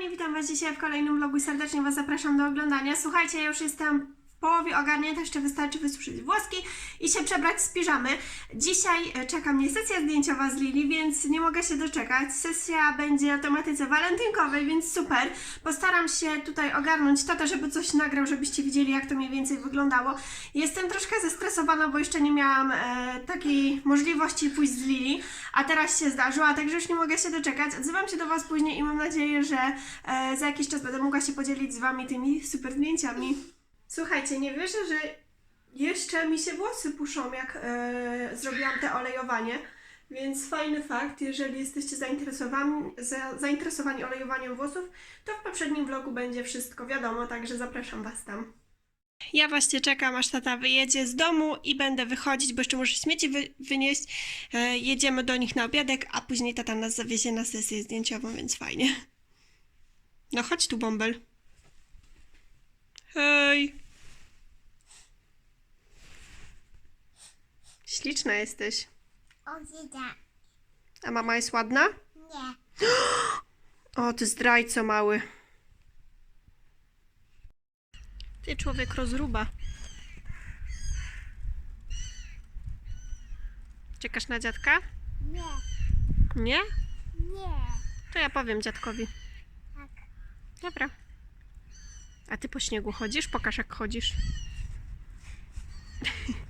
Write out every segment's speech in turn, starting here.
kochani, witam Was dzisiaj w kolejnym vlogu i serdecznie Was zapraszam do oglądania. Słuchajcie, ja już jestem połowie ogarnięta, jeszcze wystarczy wysuszyć włoski i się przebrać z piżamy. Dzisiaj e, czeka mnie sesja zdjęciowa z Lili, więc nie mogę się doczekać. Sesja będzie o tematyce walentynkowej, więc super. Postaram się tutaj ogarnąć tatę, żeby coś nagrał, żebyście widzieli, jak to mniej więcej wyglądało. Jestem troszkę zestresowana, bo jeszcze nie miałam e, takiej możliwości pójść z Lili, a teraz się zdarzyła, także już nie mogę się doczekać. Odzywam się do Was później i mam nadzieję, że e, za jakiś czas będę mogła się podzielić z Wami tymi super zdjęciami. Słuchajcie, nie wierzę, że jeszcze mi się włosy puszą, jak e, zrobiłam te olejowanie. Więc fajny fakt, jeżeli jesteście zainteresowani, za, zainteresowani olejowaniem włosów, to w poprzednim vlogu będzie wszystko wiadomo, także zapraszam Was tam. Ja właśnie czekam, aż tata wyjedzie z domu i będę wychodzić, bo jeszcze muszę śmieci wy, wynieść. E, jedziemy do nich na obiadek, a później tata nas zawiezie na sesję zdjęciową, więc fajnie. No chodź tu, bąbel. Hej. Śliczna jesteś. Odzida. A mama jest ładna? Nie. O, ty zdrajco mały. Ty człowiek rozruba. Czekasz na dziadka? Nie. Nie? Nie. To ja powiem dziadkowi. Tak. Dobra. A ty po śniegu chodzisz? Pokaż jak chodzisz.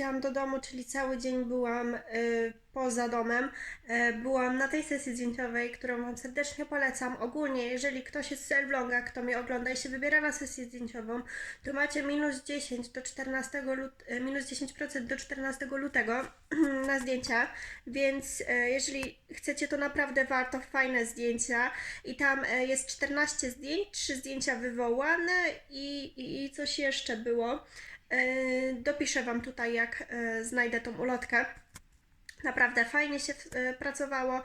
wróciłam do domu, czyli cały dzień byłam y, poza domem. Y, byłam na tej sesji zdjęciowej, którą Wam serdecznie polecam. Ogólnie, jeżeli ktoś jest z Elbląga, kto mnie ogląda i się wybiera na sesję zdjęciową, to macie minus 10 do 14 lut, y, minus 10% do 14 lutego na zdjęcia, więc jeżeli chcecie, to naprawdę warto, fajne zdjęcia. I tam jest 14 zdjęć, 3 zdjęcia wywołane i, i, i coś jeszcze było. Yy, Dopiszę Wam tutaj, jak yy, znajdę tą ulotkę. Naprawdę fajnie się yy, pracowało.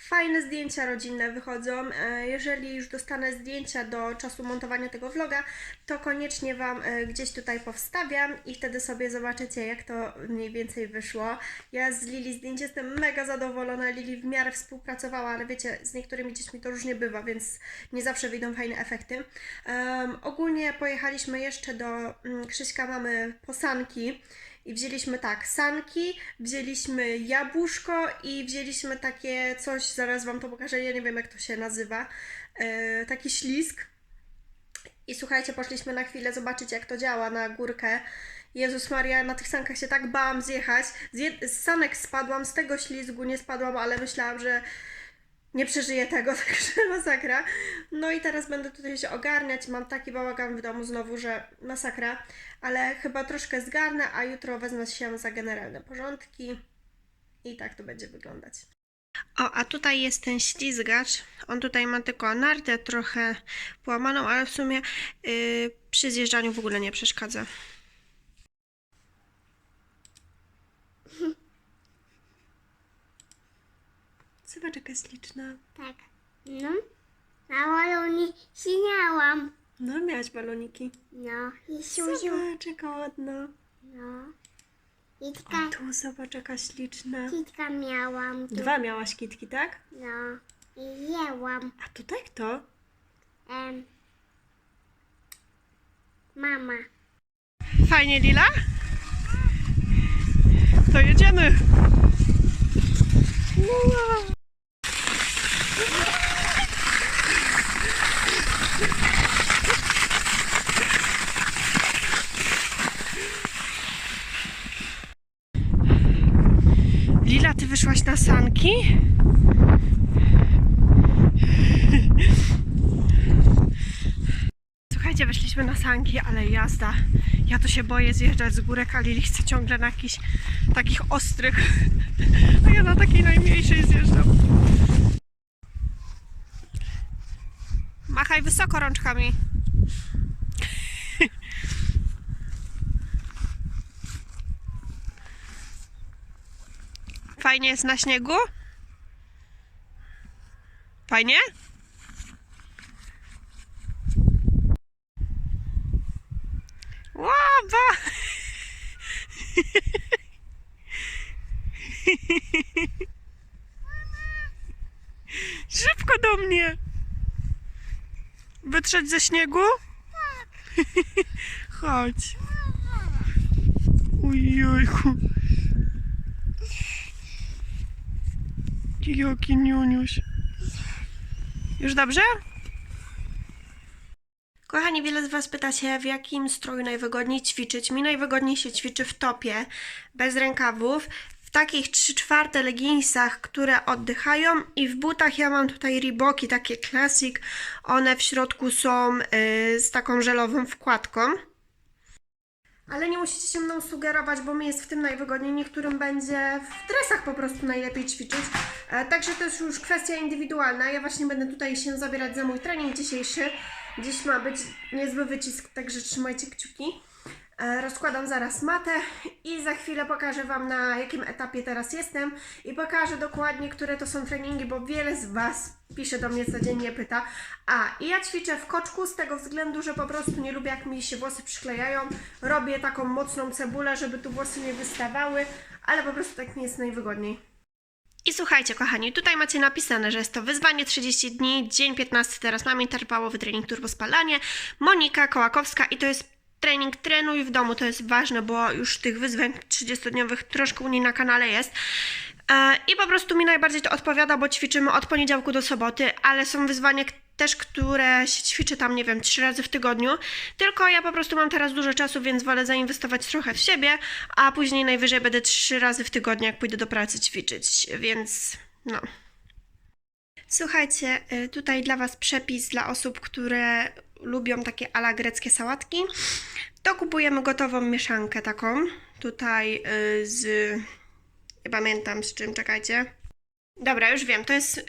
Fajne zdjęcia rodzinne wychodzą. Yy, Jeżeli już dostanę zdjęcia do czasu montowania tego vloga, to koniecznie Wam yy, gdzieś tutaj powstawiam i wtedy sobie zobaczycie, jak to mniej więcej wyszło. Ja z Lili zdjęć jestem mega zadowolona. Lili w miarę współpracowała, ale wiecie, z niektórymi dziećmi to różnie bywa, więc nie zawsze wyjdą fajne efekty. Em, ogólnie pojechaliśmy jeszcze do mm, Krzyśka mamy po sanki i wzięliśmy tak, sanki, wzięliśmy jabłuszko i wzięliśmy takie coś, zaraz Wam to pokażę, ja nie wiem jak to się nazywa, e, taki ślisk. I słuchajcie, poszliśmy na chwilę zobaczyć jak to działa na górkę. Jezus Maria, na tych sankach się tak bałam zjechać. Z, z sanek spadłam, z tego ślizgu nie spadłam, ale myślałam, że nie przeżyję tego, także masakra. No i teraz będę tutaj się ogarniać. Mam taki bałagan w domu znowu, że masakra, ale chyba troszkę zgarnę, a jutro wezmę się za generalne porządki i tak to będzie wyglądać. O, a tutaj jest ten ślizgacz. On tutaj ma tylko nartę trochę połamaną, ale w sumie yy, przy zjeżdżaniu w ogóle nie przeszkadza. Zobacz, jaka śliczna. Tak. No. Na ładowni śniałam. No, miałaś baloniki. No. I siusiu. Zobacz, jaka ładna. No. Kitka, tu zobacz, jaka śliczna. kitka miałam. Tu. Dwa miałaś kitki, tak? No. I jęłam. A tutaj kto? Em. Mama. Fajnie, Lila? To jedziemy. Wow. Lila, ty wyszłaś Słuchajcie, wyszliśmy na sanki, ale jazda. Ja to się boję zjeżdżać z górek, a Lili chce ciągle na jakichś takich ostrych. A ja na takiej najmniejszej zjeżdżam. Machaj wysoko rączkami. Fajnie jest na śniegu? Fajnie? Łaba! Szybko do mnie! Wytrzeć ze śniegu? Tak. Chodź. Ujojku. Jaki niuniuś. Już dobrze? Kochani, wiele z Was pyta się, w jakim stroju najwygodniej ćwiczyć. Mi najwygodniej się ćwiczy w topie, bez rękawów, w takich 3 czwarte leginsach, które oddychają i w butach ja mam tutaj Reeboki, takie Classic. One w środku są y, z taką żelową wkładką. Ale nie musicie się mną sugerować, bo mi jest w tym najwygodniej. Niektórym będzie w dresach po prostu najlepiej ćwiczyć. E, także to jest już kwestia indywidualna. Ja właśnie będę tutaj się zabierać za mój trening dzisiejszy. Dziś ma być niezły wycisk, także trzymajcie kciuki. E, Rozkładam zaraz matę i za chwilę pokażę Wam na jakim etapie teraz jestem i pokażę dokładnie, które to są treningi, bo wiele z Was pisze do mnie codziennie, pyta. A, i ja ćwiczę w koczku z tego względu, że po prostu nie lubię jak mi się włosy przyklejają. Robię taką mocną cebulę, żeby tu włosy nie wystawały, ale po prostu tak mi jest najwygodniej. I słuchajcie, kochani, tutaj macie napisane, że jest to wyzwanie 30 dni, dzień 15, teraz mam interwałowy trening turbo spalanie, Monika Kołakowska i to jest trening trenuj w domu, to jest ważne, bo już tych wyzwań 30-dniowych troszkę u niej na kanale jest. E, I po prostu mi najbardziej to odpowiada, bo ćwiczymy od poniedziałku do soboty, ale są wyzwania też, które się ćwiczy tam, nie wiem, trzy razy w tygodniu. Tylko ja po prostu mam teraz dużo czasu, więc wolę zainwestować trochę w siebie, a później najwyżej będę trzy razy w tygodniu, jak pójdę do pracy ćwiczyć, więc no. Słuchajcie, y, tutaj dla Was przepis dla osób, które lubią takie ala greckie sałatki. To kupujemy gotową mieszankę taką. Tutaj y, z. Nie pamiętam z czym, czekajcie. Dobra, już wiem, to jest y,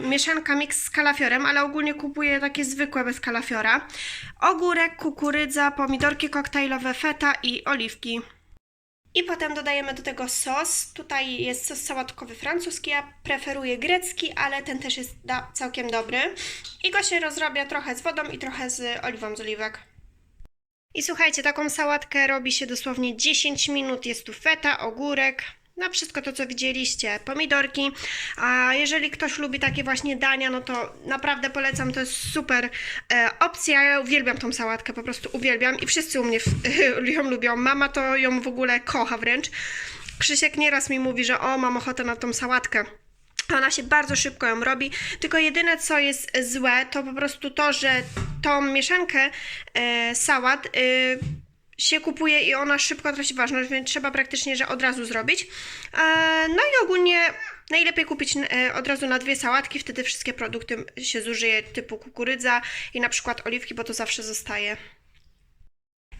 mieszanka mix z kalafiorem, ale ogólnie kupuję takie zwykłe bez kalafiora. Ogórek, kukurydza, pomidorki koktajlowe, feta i oliwki. I potem dodajemy do tego sos. Tutaj jest sos sałatkowy francuski. Ja preferuję grecki, ale ten też jest całkiem dobry. I go się rozrabia trochę z wodą i trochę z oliwą z oliwek. I słuchajcie, taką sałatkę robi się dosłownie 10 minut. Jest tu feta, ogórek, no wszystko to, co widzieliście, pomidorki. A jeżeli ktoś lubi takie właśnie dania, no to naprawdę polecam, to jest super e, opcja. Ja uwielbiam tą sałatkę, po prostu uwielbiam i wszyscy u mnie w, ją lubią. Mama to ją w ogóle kocha wręcz. Krzysiek nieraz mi mówi, że o, mam ochotę na tą sałatkę. Ona się bardzo szybko ją robi, tylko jedyne co jest złe, to po prostu to, że tą mieszankę e, sałat e, się kupuje i ona szybko traci ważność, więc trzeba praktycznie, że od razu zrobić. E, no i ogólnie najlepiej kupić e, od razu na dwie sałatki, wtedy wszystkie produkty się zużyje, typu kukurydza i na przykład oliwki, bo to zawsze zostaje.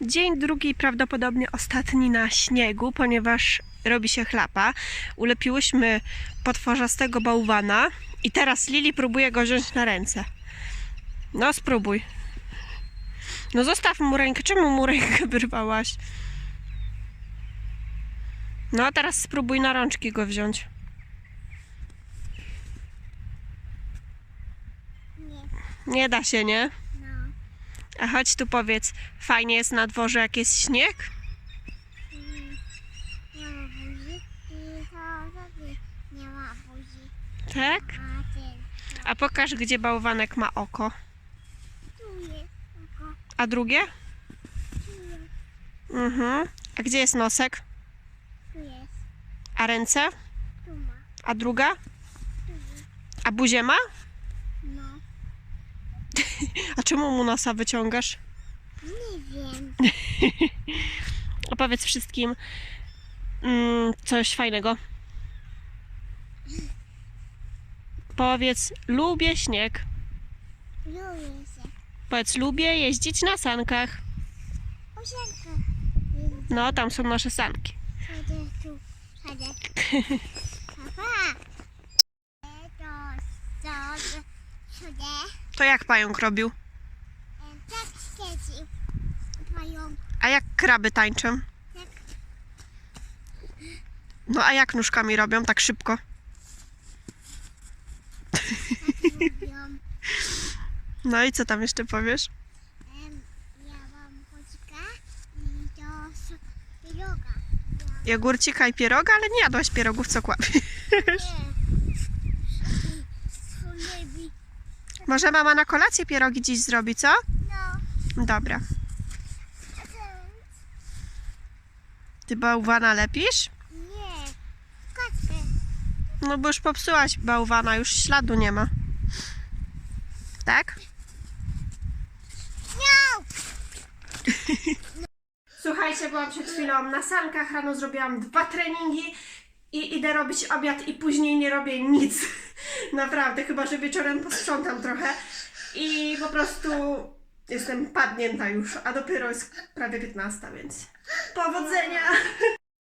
Dzień drugi, prawdopodobnie ostatni na śniegu, ponieważ robi się chlapa. Ulepiłyśmy potworzastego bałwana i teraz Lili próbuje go wziąć na ręce. No spróbuj. No zostaw mu rękę. Czemu mu rękę wyrwałaś? No a teraz spróbuj na rączki go wziąć. Nie. Nie da się, nie? No. A chodź tu powiedz, fajnie jest na dworze jak jest śnieg? Nie ma i nie ma. Tak? A pokaż, gdzie bałwanek ma oko. A drugie? Mhm. A gdzie jest nosek? Tu jest. A ręce? Tu ma. A druga? A buzię ma? No. A czemu mu nosa wyciągasz? Nie wiem. Opowiedz wszystkim mm, coś fajnego. Powiedz, lubię śnieg. Lubię. Powiedz, lubię jeździć na sankach. No, tam są nasze sanki. Chodzę tu. Chodzę. Papa. To co? Chodzę. To jak pająk robił? Tak siedzi. Mają A jak kraby tańczą? tak No a jak nóżkami robią tak szybko? lubią. No i co tam jeszcze powiesz? Ja mam kodzika i to pieroga. Jogurcika i pieroga, ale nie jadłaś pierogów, co kłapiesz. Może mama na kolację pierogi dziś zrobi, co? No. Dobra. Ty bałwana lepisz? Nie. Kotkę. No bo już popsułaś bałwana, już śladu nie ma. Tak? No. Słuchajcie, byłam przed chwilą na sankach, rano zrobiłam dwa treningi i idę robić obiad i później nie robię nic. Naprawdę, chyba że wieczorem posprzątam trochę i po prostu jestem padnięta już, a dopiero jest prawie 15, więc powodzenia!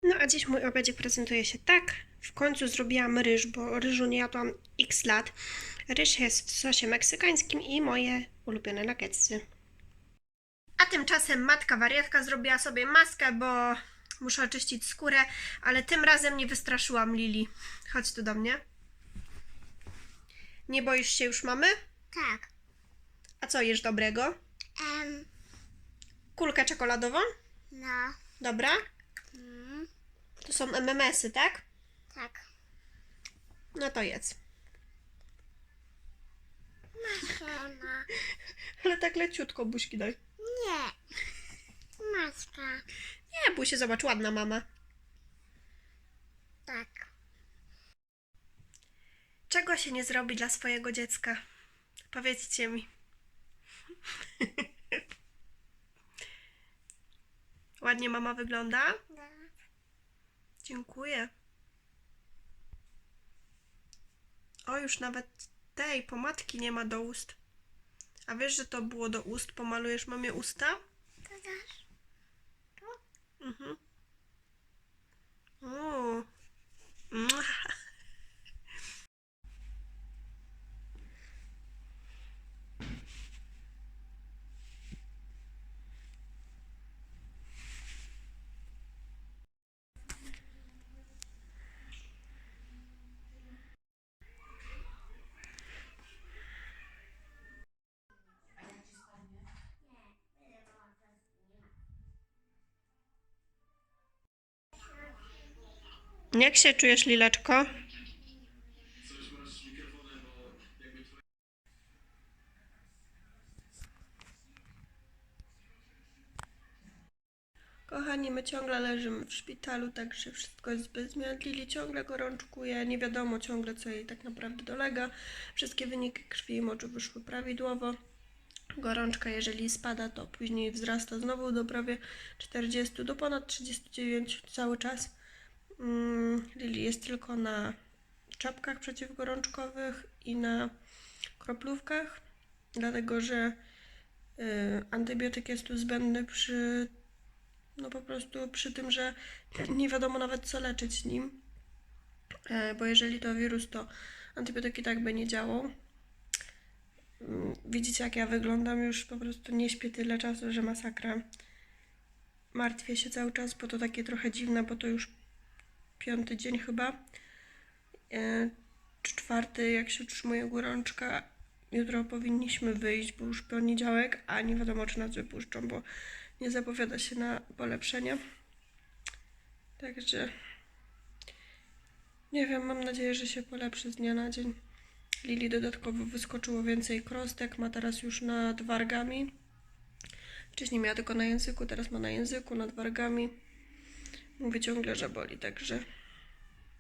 No a dziś mój obiadzik prezentuje się tak. W końcu zrobiłam ryż, bo ryżu nie jadłam x lat. Ryż jest w sosie meksykańskim i moje ulubione nuggetsy. A tymczasem matka wariatka zrobiła sobie maskę, bo muszę oczyścić skórę, ale tym razem nie wystraszyłam Lili. Chodź tu do mnie. Nie boisz się już mamy? Tak. A co jesz dobrego? Em, Kulkę czekoladową? no. Dobra. Mm, To są MMS-y, tak? tak. No to jedz. Maska. Ale tak leciutko buźki daj. Nie. Maska. Nie, bój się, zobacz, ładna mama. Tak. Czego się nie zrobi dla swojego dziecka? Powiedzcie mi. Ładnie mama wygląda? No. Dziękuję. O, już nawet tej pomadki nie ma do ust. A wiesz, że to było do ust? Pomalujesz mamie usta? To dasz? Mhm. O. Jak się czujesz, Lileczko? Kochani, my ciągle leżymy w szpitalu, także wszystko jest bez zmian. Lili ciągle gorączkuje, nie wiadomo ciągle, co jej tak naprawdę dolega. Wszystkie wyniki krwi i moczu wyszły prawidłowo. Gorączka, jeżeli spada, to później wzrasta znowu do prawie 40, do ponad 39 cały czas. Mm, Lili jest tylko na czapkach przeciwgorączkowych i na kroplówkach, dlatego że y, antybiotyk jest tu zbędny przy, no po prostu przy tym, że nie wiadomo nawet co leczyć nim, E, bo jeżeli to wirus, to antybiotyk i tak by nie działał. Mm, Widzicie jak ja wyglądam, już po prostu nie śpię tyle czasu, że masakra. Martwię się cały czas, bo to takie trochę dziwne, bo to już piąty dzień chyba, e, czy czwarty, jak się utrzymuje gorączka jutro powinniśmy wyjść, bo już poniedziałek, a nie wiadomo, czy nas wypuszczą, bo nie zapowiada się na polepszenie. Także nie wiem, mam nadzieję, że się polepszy z dnia na dzień. Lili dodatkowo wyskoczyło więcej krostek, ma teraz już nad wargami. Wcześniej miała tylko na języku, teraz ma na języku, nad wargami. Mówię ciągle, że boli, także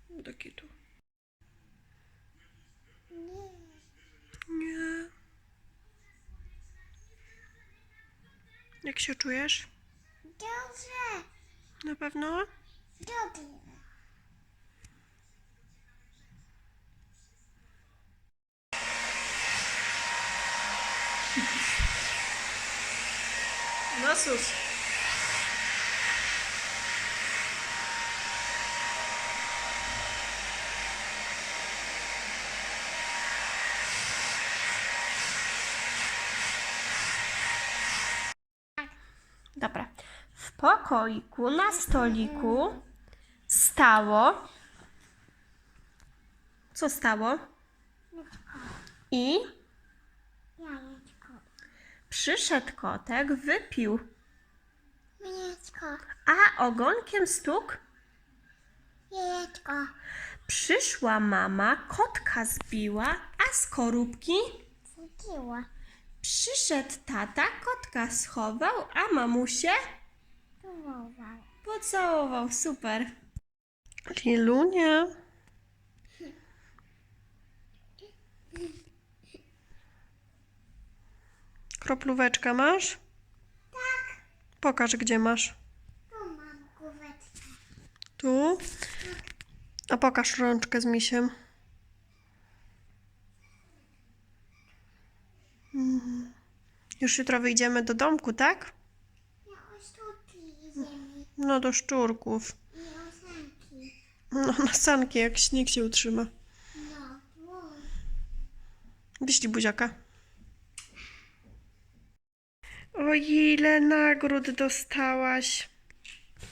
do kitu. Nie. Jak się czujesz? Dobrze. Na pewno? Dobrze. No. Dobra. W pokoiku na stoliku stało. Co stało? I Jajeczko. przyszedł kotek, wypił, Jajeczko. a ogonkiem stuk Jajeczko. Przyszła mama, kotka zbiła, a skorupki Zgiło. Przyszedł tata, kotka schował, a mamusie Tułował. pocałował. Super. Lilunia. Kroplóweczkę masz? Tak. Pokaż, gdzie masz. Tu mam główeczkę. Tu. A pokaż rączkę z misiem. Już jutro wyjdziemy do domku, tak? No do szczurków. No na sanki, jak śnieg się utrzyma. No. Wyślij buziaka. O ile nagród dostałaś.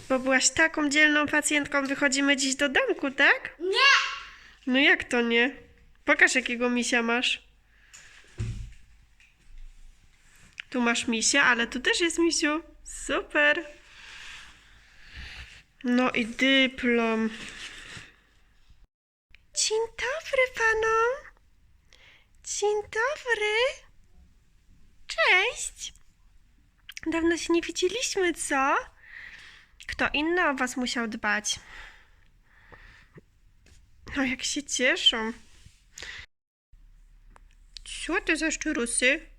Bo byłaś taką dzielną pacjentką. Wychodzimy dziś do domku, tak? Nie. No jak to nie? Pokaż jakiego misia masz. Tu masz misia, ale tu też jest misiu. Super. No i dyplom. Dzień dobry panom. Dzień dobry. Cześć. Dawno się nie widzieliśmy, co? Kto inny o was musiał dbać? No jak się cieszą. Co to za szczurusy?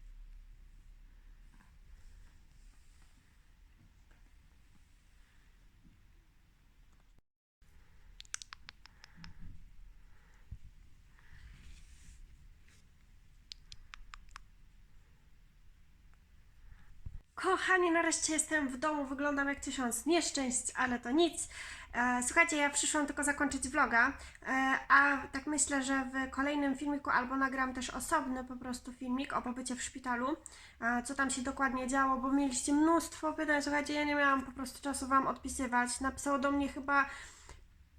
Kochani, nareszcie jestem w domu, wyglądam jak tysiąc nieszczęść, ale to nic. E, słuchajcie, ja przyszłam tylko zakończyć vloga, e, a tak myślę, że w kolejnym filmiku albo nagram też osobny po prostu filmik o pobycie w szpitalu, e, co tam się dokładnie działo, bo mieliście mnóstwo pytań, słuchajcie, ja nie miałam po prostu czasu Wam odpisywać. Napisało do mnie chyba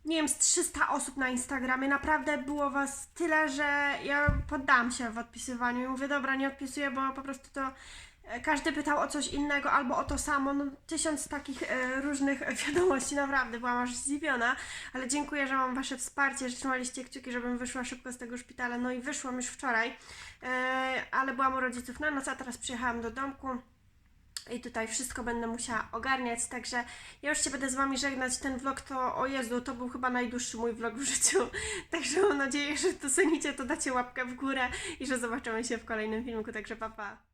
nie wiem, z 300 osób na Instagramie. Naprawdę było was tyle, że ja poddałam się w odpisywaniu i mówię, dobra, nie odpisuję, bo po prostu to każdy pytał o coś innego albo o to samo. No, tysiąc takich e, różnych wiadomości, naprawdę byłam aż zdziwiona, ale dziękuję, że mam wasze wsparcie, że trzymaliście kciuki, żebym wyszła szybko z tego szpitala. No i wyszłam już wczoraj, e, ale byłam u rodziców na noc, a teraz przyjechałam do domku i tutaj wszystko będę musiała ogarniać, także ja już się będę z Wami żegnać. Ten vlog to, o Jezu, to był chyba najdłuższy mój vlog w życiu, także mam nadzieję, że to cenicie, to dacie łapkę w górę i że zobaczymy się w kolejnym filmiku, także pa pa.